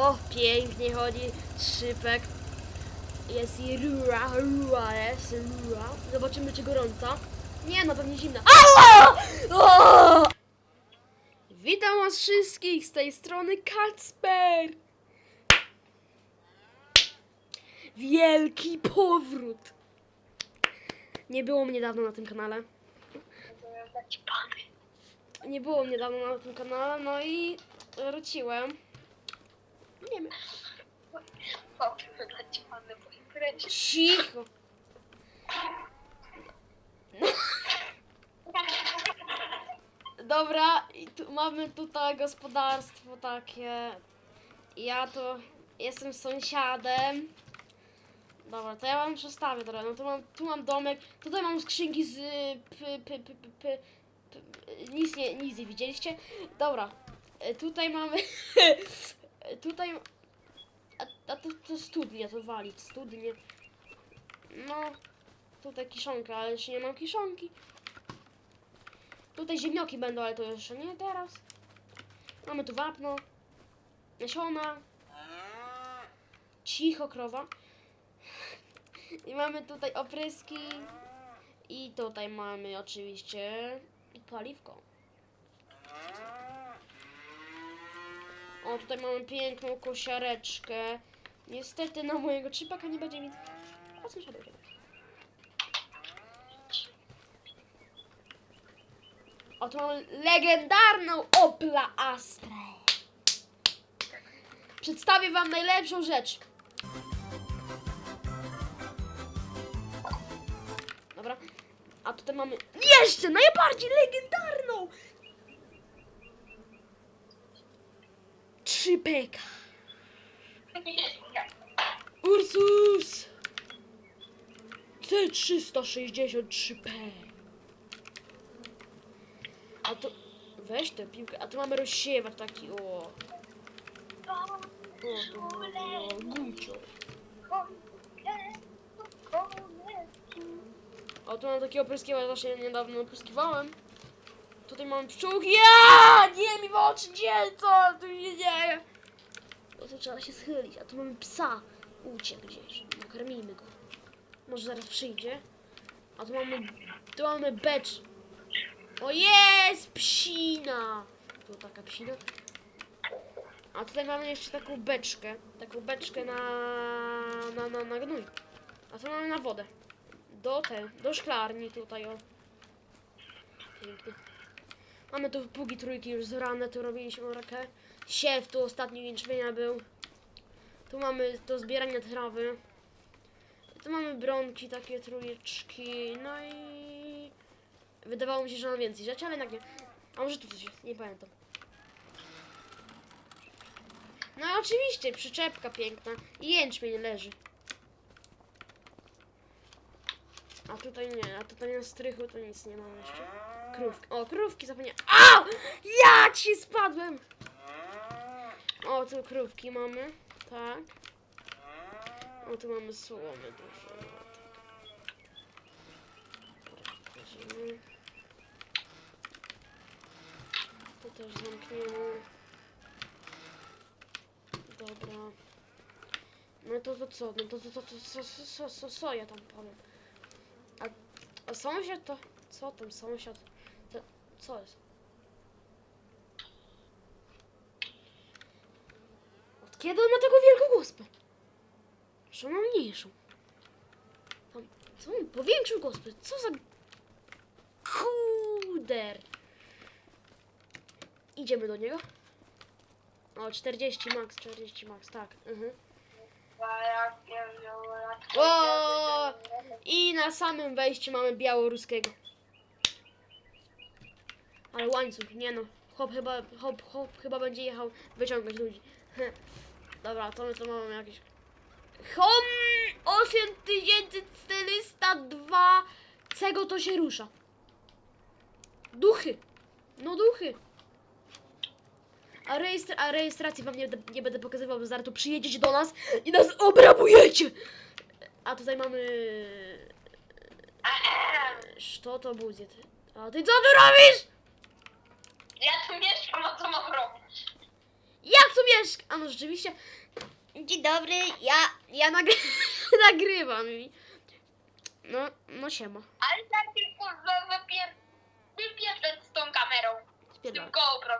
O, pięknie chodzi szypek. Jest i rura, rura, jest rura. Zobaczymy, czy gorąca. Nie, no pewnie zimna. O! Witam was wszystkich z tej strony Kacper. Wielki powrót. Nie było mnie dawno na tym kanale. Nie było mnie dawno na tym kanale, no i wróciłem. Nie wiem. Cicho. Dobra, tu mamy tutaj gospodarstwo takie. Ja to jestem sąsiadem. Dobra, to ja wam przestawię trochę. No tu mam, tu mam domek, tutaj mam skrzynki z nic nie, nic nie widzieliście. Dobra, e, tutaj mamy, tutaj, a, a to, to studnie, to walić, studnie. No, tutaj kiszonka, ale jeszcze nie mam kiszonki. Tutaj ziemnioki będą, ale to jeszcze nie teraz. Mamy tu wapno, nasiona. Cicho, krowa. I mamy tutaj opryski. I tutaj mamy oczywiście paliwko. O, tutaj mamy piękną kosiareczkę. Niestety na mojego czypaka nie będzie nic. O, sąsiadek. O, tu mamy legendarną Opla Astrę. Przedstawię wam najlepszą rzecz. Dobra. A tutaj mamy jeszcze najbardziej legendarną. Trzypeka. Ursus! C363P. A to... Weź tę piłkę. A tu mamy rozsiewacz taki, o. O, to mamy, o, gucio. O, tu mam taki opryskiwacz, właśnie niedawno opryskiwałem. Tutaj mam pszczółki. Ja! Nie mi w oczy, nie, co tu się dzieje? O, tu trzeba się schylić, a tu mamy psa. Uciekł gdzieś. Nakarmijmy go. Może zaraz przyjdzie. A tu mamy, tu mamy becz. O jest! Psina! Tu taka psina. A tutaj mamy jeszcze taką beczkę. Taką beczkę na, na, na, na gnój. A tu mamy na wodę. Do tej, do szklarni tutaj, o. Pięknie. Mamy tu pługi trójki już zrane, tu robiliśmy rakę. Siew tu ostatni jęczmienia był. Tu mamy do zbierania trawy. Tu mamy bronki, takie trójeczki, no i... Wydawało mi się, że mam więcej rzeczy, ale jednak nie. A może tu coś jest, nie pamiętam. No i oczywiście, przyczepka piękna i jęczmień leży. A tutaj nie, a tutaj na strychu to nic nie mam jeszcze. Krówki. O, krówki zapomniałem. A! Ja ci spadłem! O, tu krówki mamy. Tak. O, tu mamy słomy dużo. Wchodzimy. To też zamkniemy. Dobra. No to to co? No to to to, to so, so, so, so ja tam powiem. A, a sąsiad to... Co tam sąsiad? To, co jest? Kiedy on ma taką wielką gospę? Że ma mniejszą. Co on powiększył gospę? Co za... Kuder. Idziemy do niego. O, 40 max, 40 max, tak. Mhm. O! I na samym wejściu mamy białoruskiego. Ale łańcuch, nie no. Hop chyba, hop, hop chyba będzie jechał wyciągać ludzi. Dobra, to my to mamy jakieś... HOM 8402 Czego to się rusza? Duchy! No duchy! A, rejestra- a rejestracji wam nie, nie będę pokazywał, bo zaraz tu przyjedziecie do nas i nas obrabujecie! A tutaj mamy... Co to budzie? A ty co tu robisz? Ja tu mieszkam, a co mam robić? Jak tu Agnieszka! A no rzeczywiście. Dzień dobry, ja, ja nagry nagrywam. No, no siema. Ale tak się kurwa wypier... z tą kamerą. Tym Spierdolę. GoPro.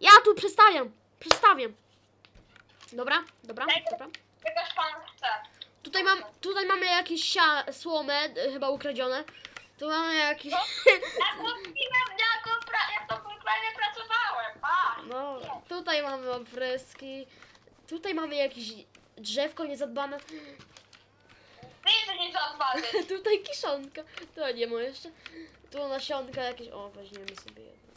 Ja tu przestawiam, przestawiam. Dobra, dobra, dobra. Pan chce. Tutaj mam, tutaj mamy jakieś sia, słomę, chyba ukradzione. Tu mamy jakieś, Ja kupiłem, ja, to prawie pracowałem. No, tutaj mamy opryski. Tutaj mamy jakieś drzewko niezadbane. Ty niezadbany. Tutaj kiszonka. To nie ma jeszcze. Tu nasionka jakieś. O, weźmiemy sobie jedno.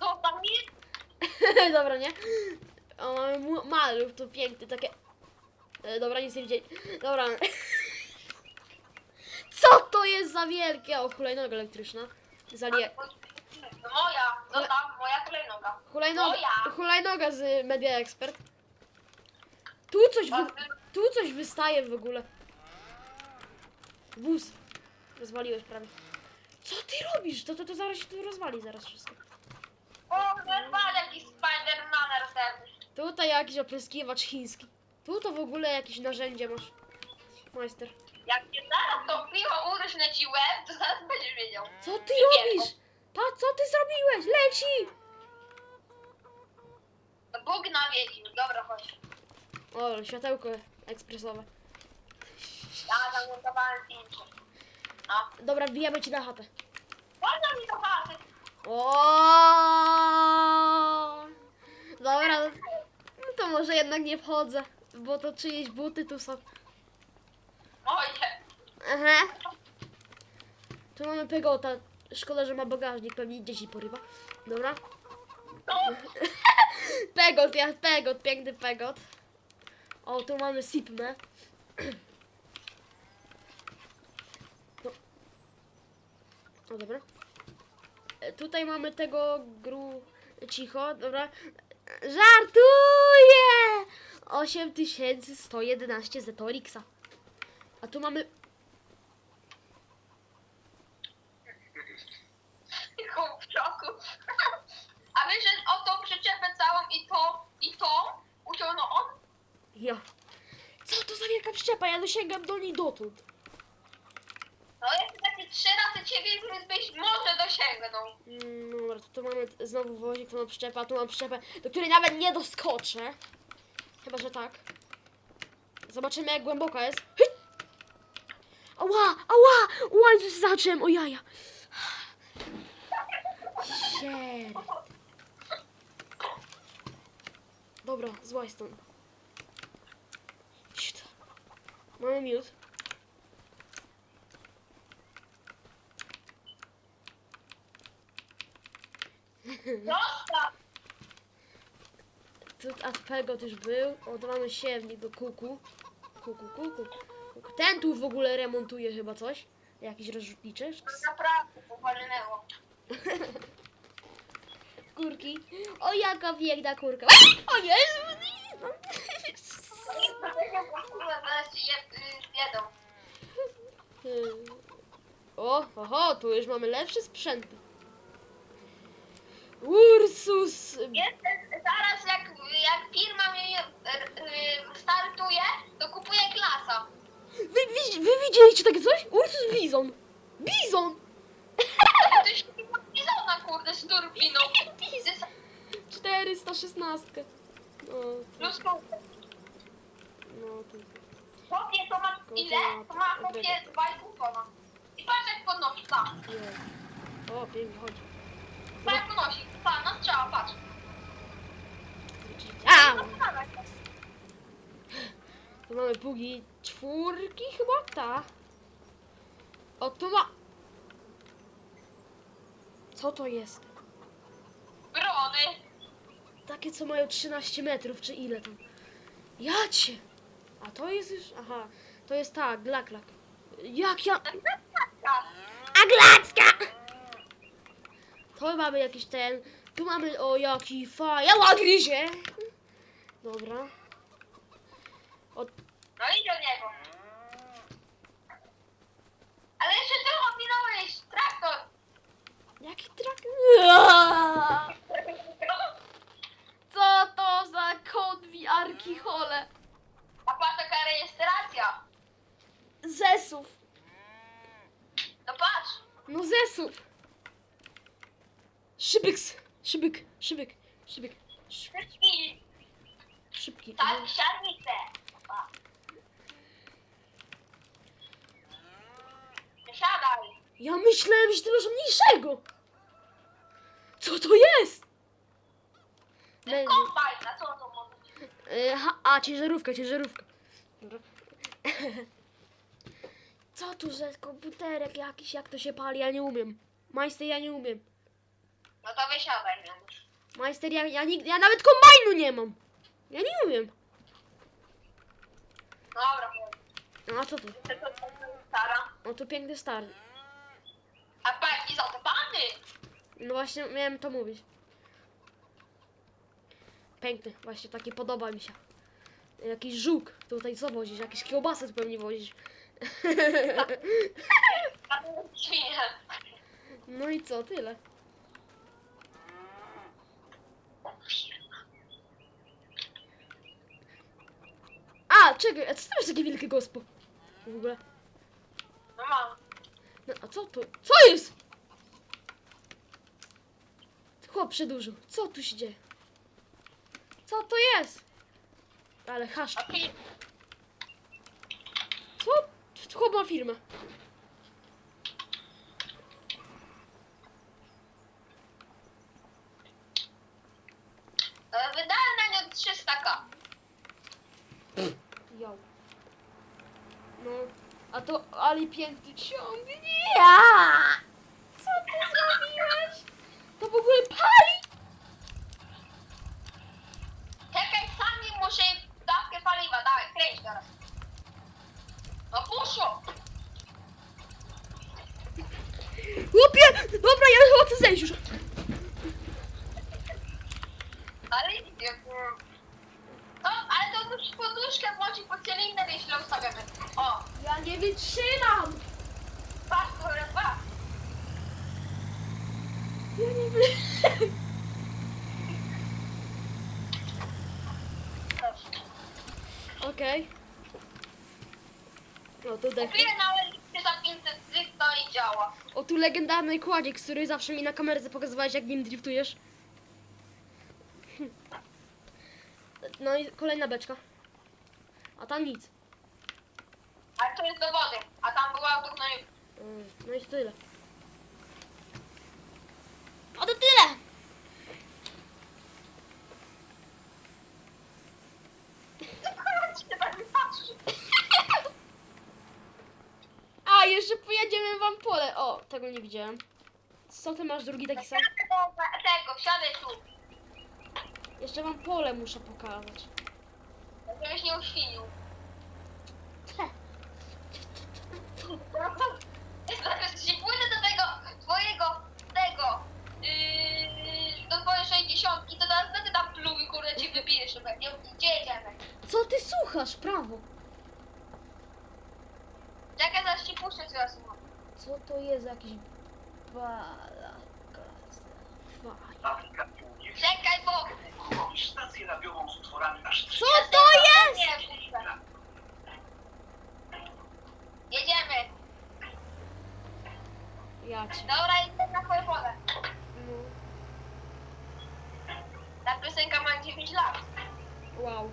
Co tam jest? Dobra, nie? O, mamy to piękny, takie... E, dobra, nic nie widzieli. Dobra. Co to jest za wielkie? O, hulajnoga elektryczna. Zalie... No moja, no tam, moja kolejnoga. Hulajnoga, Moja. hulajnoga z Media Expert. Tu coś, wy... tu coś wystaje w ogóle. Wóz. Rozwaliłeś prawie. Co ty robisz? To, to, to zaraz się tu rozwali zaraz wszystko. O, wyrwali jakiś Spider-Man ten. Tutaj jakiś opryskiwacz chiński. Tu to w ogóle jakieś narzędzie masz. Majster. Jak cię zaraz to piło uryśnę ci łeb, to zaraz będziesz wiedział. Co ty robisz? Pa, co ty zrobiłeś? Leci! Bóg nawiedził, dobra chodź. O, światełko ekspresowe. Ja zamontowałem zdjęcie. No. Dobra, wbijamy ci na chatę. Można mi chaty. O! Dobra, no to może jednak nie wchodzę, bo to czyjeś buty tu są. Moje. Aha. Tu mamy pegota. Szkoda, że ma bagażnik, pewnie dzieci porywa. Dobra. No. Pegot, ja, pegot, piękny pegot. O, tu mamy sipmę. No. O, dobra. E, Tutaj mamy tego gru... Cicho, dobra. Żartuję! 8111 Zetorixa. A tu mamy... Tylko w szoku. A wiesz, że o tą przyczepę całą i to, i to uciągnął on? Ja. Co to za wielka przyczepa? Ja dosięgam do niej dotąd. No jeszcze takie trzy razy ciebie byś może dosięgnął. Mm, Dobra, to tu mamy t- znowu wozik, tu mam przyczepę, a tu mam przyczepę, do której nawet nie doskoczę. Chyba, że tak. Zobaczymy, jak głęboka jest. Hyt! Ała, ała! Łańcuch zacząłem, o jaja. Shit. Dobra, złaj stąd. Cii. Mamy miód. Prosta. Tu, a Pegot już był. O, to mamy siewnik do kuku. Kuku, kuku. kuku. Ten tu w ogóle remontuje chyba coś. Jakiś rozrzutniczy. Naprawdę, powalnęło. Kurki. O, jaka piękna kurka. O y, zjedą. O, oho, tu już mamy lepszy sprzęt. Ursus! Jest, zaraz jak, jak firma mnie y, y, startuje, to kupuje klasa. Wy, wy, wy widzieliście takie coś? Ursus Bizon! Bizon! To się nie podpisał kurde z turbiną. Bizon! 416. No, to, no, to, Chłopie to ma ile? To ma chłopie 2,5 tona. I patrz jak podnosi, tak. nie. O, pięknie, chodź. Patrz jak podnosi, tak, na strzała, patrz. Au! No. Tu mamy bugi czwórki chyba? Ta. O, tu ma... Co to jest? Brony. Takie, co mają 13 metrów, czy ile tam? Jacie! A to jest już... Aha, to jest ta, glaklak. Jak ja... A glacka! To mamy jakiś ten... Tu mamy... O, jaki fajna gryzie! Dobra. No idź do niego. Ale jeszcze ty ominąłeś traktor. Jaki trak... Chichole. A patrz jaka rejestracja. Zesów. No patrz. No zesów. Szybyk, szybyk, szybyk. Szy- Wszystki. Szybki. Tak, siarnicę. Siadaj. Ja myślałem, że ty masz mniejszego. Co to jest? Będzie. kombajn, na co to może być? E, ha, a, ciężarówka, ciężarówka. Dobra. Co tu za komputerek jakiś, jak to się pali? Ja nie umiem. Majster, ja nie umiem. No to wysiadaj, Janusz. Majster, ja, ja, nigdy, ja nawet kombajnu nie mam. Ja nie umiem. Dobra, No, a co tu? to to stara. No to piękny stary. A i zatopany. No właśnie miałem to mówić. Piękny, właśnie taki podoba mi się. Jakiś żuk tutaj co wozisz? Jakieś kiełbasy tu pewnie wozisz. A to jest świnia. No i co, tyle. A, czekaj, a co to jest takie wielkie gospo? W ogóle. No mam. No, a co tu? Co jest? Chłop przedłużył. Co tu się dzieje? Co to jest? Ale hasz. Co? Chłop ma firmę. E, Wydałem na nią 300k. Jo. No, a to Ali piękny ciągnie. Ja! Co ty zrobiłeś? To w ogóle pali? Czekaj, sami muszę dawkę paliwa. Dawaj, kręć teraz. No poszło. Chłopie! Dobra, ja chyba chcę zejść już. Ale ale to już poduszkę włączy pod cylinder, jeśli ustawiamy. O, Ja nie wytrzymam! patrz, które dwa. Ja nie wytrzymam. Okej. No to dech. Kupiłem na Elixie za 500 zysk, to i działa. O tu legendarny kładziek, który zawsze mi na kamerce pokazywałeś, jak nim driftujesz. No i kolejna beczka. A tam nic. Ale to jest do wody, a tam była autognoju. Mm, No i to tyle. O to tyle! A, jeszcze pojedziemy wam pole. O, tego nie widziałem. Co ty masz drugi taki sam? Tego, tego, wsiadaj tu. Jeszcze wam pole muszę pokazać. Żebyś nie uświnił. Jeśli pójdę do tego twojego, tego, yy, do twojej 60, to teraz będę tam pluł kurde ci wybijesz sobie. Nie, Gdzie jedziemy? Co ty słuchasz? Prawo. Czekaj, zaraz ci puszczę teraz. Co to jest za jakiś balakaza? Faj. Czekaj, bo... Uruchomisz stację Co to jest? Nie. Jedziemy. Ja cię. Dobra, idę na twoje pole. No. Ta piosenka ma 9 lat. Wow.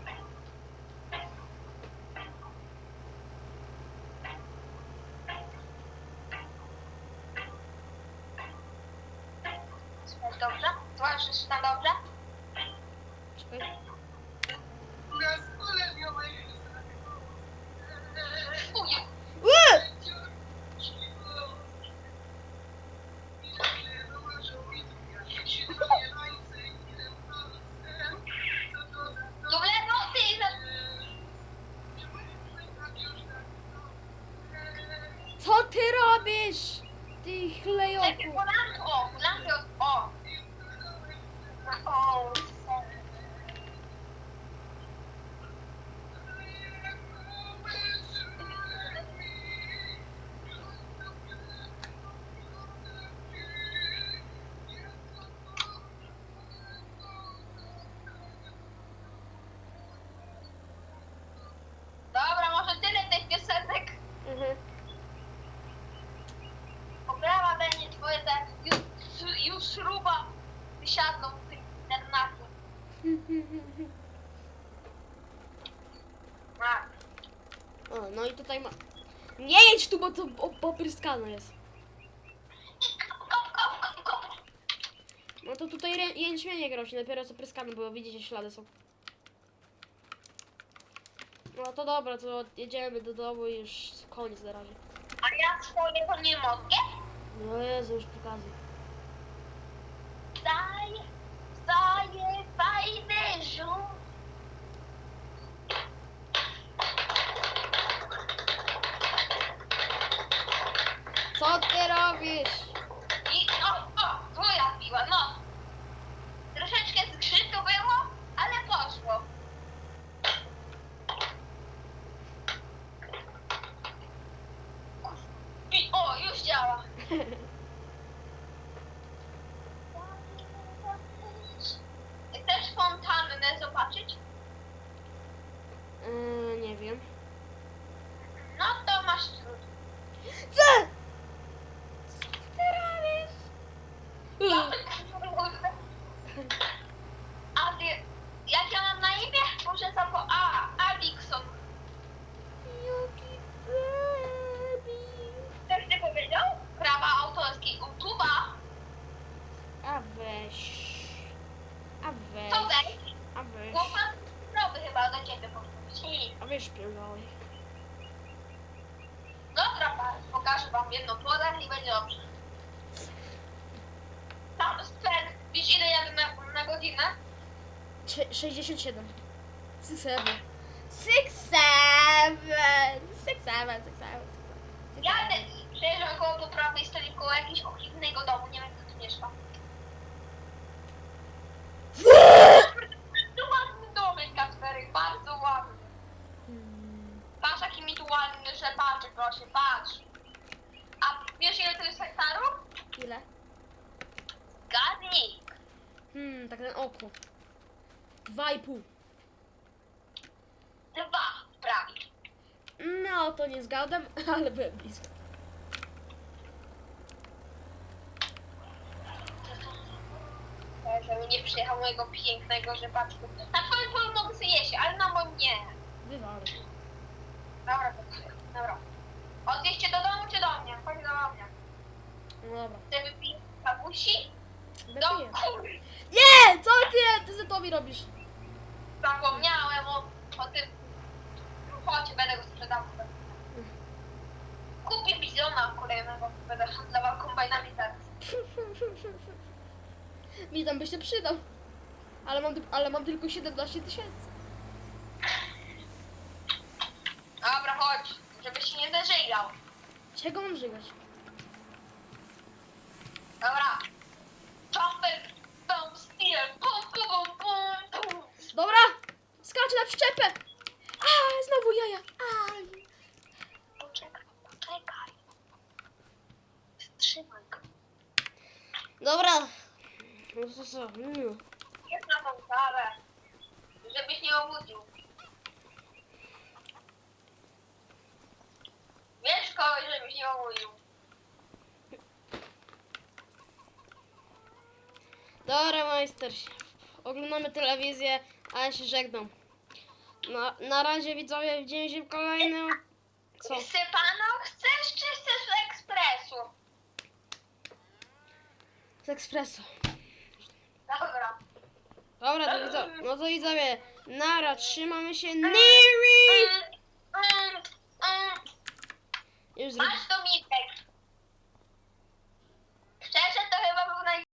Robisz? Ty Czekaj, chlejoku. po lampie, będę już, już śruba wysiadną w tym internacie. Tak. O, no i tutaj ma... Nie jedź tu, bo to o- popryskane jest. No to tutaj rę- jęczmienie rośnie, dopiero co pryskamy, bo widzicie, ślady są. No to dobra, to jedziemy do domu i już koniec na razie. A ja swojego nie mogę? No Jezu, już pokazuj. Daję, daję fajny żółt. Co ty robisz? I o, o, dwuja piła, no. Troszeczkę zgrzytu było, ale poszło. I, o, już działa. Chcesz fontannę zobaczyć? Yy, nie wiem. No to masz trud. Co? Co ty robisz? A ty, jak ja mam na imię? Muszę zapo... A, Alikson. Jaki debil. Ktoś ty powiedział? Prawa autorskie YouTube'a. A weź. A weź. To weź. A weź. Chłopak nowy chyba do ciebie powróci. A wiesz, pierdolę. Dobra, pan, pokażę wam jedno pole i będzie dobrze. Tam spek, wiesz ile jadę na, na godzinę? Sze- 67. Six seven. Six seven. Six seven. Six seven. Six Jadę i przejeżdżam koło po prawej stronie koło jakiegoś ohydnego domu, nie wiem kto tu mieszka. To ładny domek, Kacperek, bardzo ładny. Hmm. Patrz jaki mi tu ładny rzepaczek rośnie, patrz. A wiesz ile to jest hektarów? Ile? Gadnij. Hmm, tak na oko. Dwa i pół. Dwa prawie. No, to nie zgadam, ale byłem blisko. Żeby nie przyjechał mojego pięknego rzepaczku. Na twoim polu mogę sobie jeść, ale na moim nie. Wywalę. Dobra, to przyjechał. Dobra. Odwieźcie do domu czy do mnie? Chodź do mnie. No dobra. Chcę wypić babusi? Do Wypiję. kur... Nie! Co ty, ty Zetowi robisz? Zapomniałem o, o tym. Chodź, będę go sprzedawał. Kupię bizona kolejnego, będę handlował kombajnami teraz. Mi tam by się przydał. Ale mam, ale mam tylko 17 tysięcy. Dobra, chodź, żebyś się nie zażygał. Czego mam żygać? Dobra. Jaja! Aj. Poczekaj, poczekaj. Wstrzymaj go. Dobra. No to co? Mm. Jest na tą karę. Żebyś nie obudził. Wiesz kogoś, żebyś nie obudził. Dobra, majster. Oglądamy telewizję, a ja się żegnam. Na, na razie widzowie, widzimy się w kolejnym... Co? Sypano chcesz, czy chcesz z ekspresu? Z ekspresu. Dobra. Dobra, to widzowie, no to widzowie, nara, trzymamy się, Niri! Mm, mm, mm. Już. Masz.